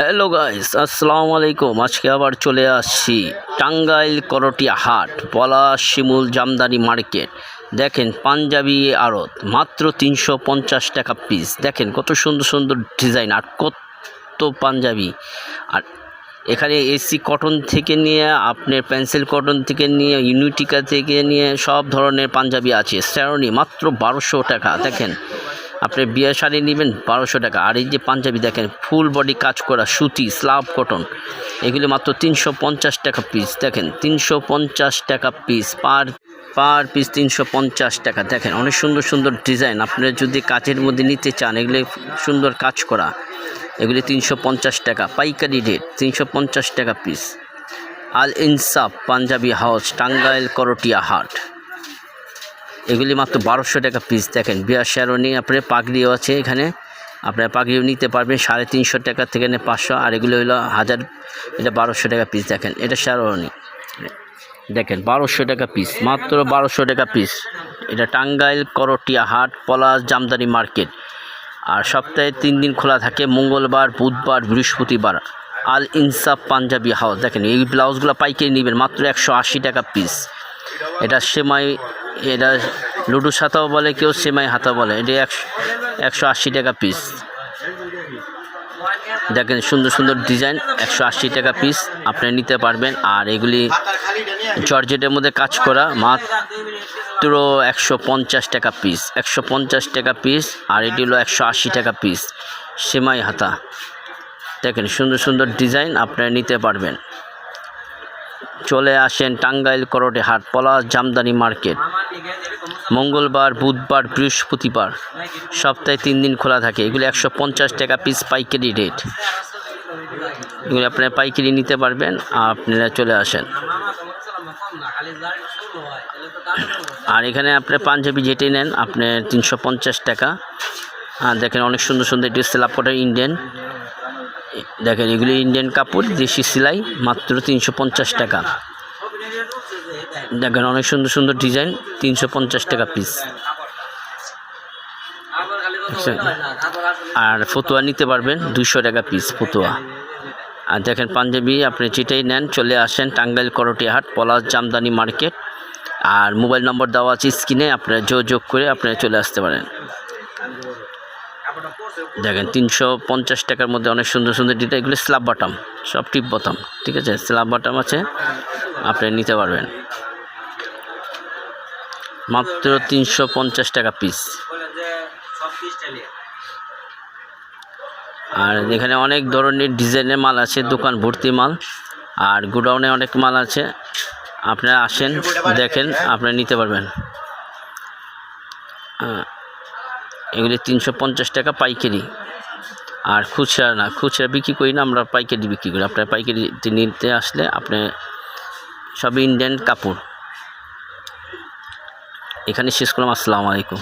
Hello guys, আসসালামু আলাইকুম। আজকে আবার চলে আসছি টাঙ্গাইল করটিয়া হাট, পলাশ শিমুল জামদানি মার্কেট। দেখেন পাঞ্জাবি আড়ত, মাত্র তিনশো পঞ্চাশ টাকা পিস দেখেন কত সুন্দর সুন্দর ডিজাইন আর কত পাঞ্জাবি। আর এখানে এসি কটন থেকে নিয়ে, আপনার পেন্সিল কটন থেকে নিয়ে ইউনিটিকা থেকে নিয়ে, সব ধরনের পাঞ্জাবি আছে। স্যারনি মাত্র বারোশো টাকা। দেখেন আপনি বিয়ে শাড়ি নেবেন বারোশো টাকা। আর এই যে পাঞ্জাবি দেখেন, ফুল বডি কাজ করা, সুতি, স্লাব কটন এগুলি মাত্র তিনশো পঞ্চাশ টাকা পিস দেখেন, তিনশো পঞ্চাশ টাকা পিস পার পার পিস তিনশো পঞ্চাশ টাকা। দেখেন, অনেক সুন্দর সুন্দর ডিজাইন আপনি যদি কাচের মধ্যে নিতে চান, এগুলি সুন্দর কাজ করা, এগুলি তিনশো পঞ্চাশ টাকা। পাইকারি রেট তিনশো পঞ্চাশ টাকা পিস আল ইনসাফ পাঞ্জাবি হাউস, টাঙ্গাইল, করটিয়া হাট। এগুলি মাত্র বারোশো টাকা পিস দেখেন, বিয়ার শ্যারনি আপনার পাগড়িও আছে এখানে। আপনার পাগড়িও নিতে পারবেন, সাড়ে তিনশো টাকা থেকে পাঁচশো। আর এগুলো হলো হাজার, এটা বারোশো টাকা পিস দেখেন, এটা শ্যারনি দেখেন, বারোশো টাকা পিস মাত্র বারোশো টাকা পিস এটা টাঙ্গাইল, করটিয়া হাট, পলাশ, জামদানি মার্কেট। আর সপ্তাহে তিন দিন খোলা থাকে, মঙ্গলবার, বুধবার, বৃহস্পতিবার। আল ইনসাফ পাঞ্জাবি হাউস, দেখেন, এই ব্লাউজগুলো পাইকারি নেবেন, মাত্র একশো আশি টাকা পিস এটা সেমাই এটা লুডু সাতাও বলে, কেউ সেমাই হাতা বলে। এটা একশো একশো আশি টাকা পিস দেখেন, সুন্দর সুন্দর ডিজাইন একশো আশি টাকা পিস আপনি নিতে পারবেন। আর এগুলি জর্জেটের মধ্যে কাজ করা, মাত্র একশো পঞ্চাশ টাকা পিস একশো পঞ্চাশ টাকা পিস আর এটি হলো একশো আশি টাকা পিস সেমাই হাতা। দেখেন, সুন্দর সুন্দর ডিজাইন আপনারা নিতে পারবেন। চলে আসেন টাঙ্গাইল করটে হাট, পলাশ জামদানি মার্কেট। মঙ্গলবার, বুধবার, বৃহস্পতিবার। সপ্তাহে তিন দিন খোলা থাকে। এগুলো একশো পঞ্চাশ টাকা পিস পাইকারি রেট এগুলো আপনারা পাইকারি নিতে পারবেন, আপনারা চলে আসেন। আর এখানে আপনি পাঞ্জাবি যেটাই নেন, আপনি তিনশো পঞ্চাশ টাকা। আর দেখেন অনেক সুন্দর সুন্দর এটি স্ল্যাব কটার ইন্ডিয়ান দেখেন এগুলি ইন্ডিয়ান কাপড়, দেশি সেলাই, মাত্র তিনশো পঞ্চাশ টাকা। দেখেন, অনেক সুন্দর সুন্দর ডিজাইন, তিনশো পঞ্চাশ টাকা পিস আর ফতুয়া নিতে পারবেন দুশো টাকা পিস ফতুয়া। আর দেখেন, পাঞ্জাবি আপনি যেটাই নেন, চলে আসেন টাঙ্গাইল করটিয়াহাট, পলাশ জামদানি মার্কেট। আর মোবাইল নম্বর দেওয়া আছে স্ক্রিনে, আপনারা যোগাযোগ করে আপনারা চলে আসতে পারেন। দেখেন, তিনশো পঞ্চাশ টাকার মধ্যে অনেক সুন্দর সুন্দর ডিটা এগুলো স্ল্যাব বাটাম সব টিপ বাটাম ঠিক আছে? স্ল্যাব বাটাম আছে। আপনি নিতে পারবেন। মাত্র তিনশো পঞ্চাশ টাকা পিস আর এখানে অনেক ধরনের ডিজাইনের মাল আছে, দোকান ভর্তি মাল। আর গোডাউনে অনেক মাল আছে। আপনারা আসেন, দেখেন আপনারা নিতে পারবেন। এগুলি তিনশো পঞ্চাশ টাকা পাইকারি। আর খুচরা না, খুচরা বিক্রি করি না, আমরা পাইকারি বিক্রি করি। আপনার পাইকারি নিতে আসলে আপনি সব ইন্ডিয়ান কাপড়। এখানে শেষ করলাম আসসালামু আলাইকুম।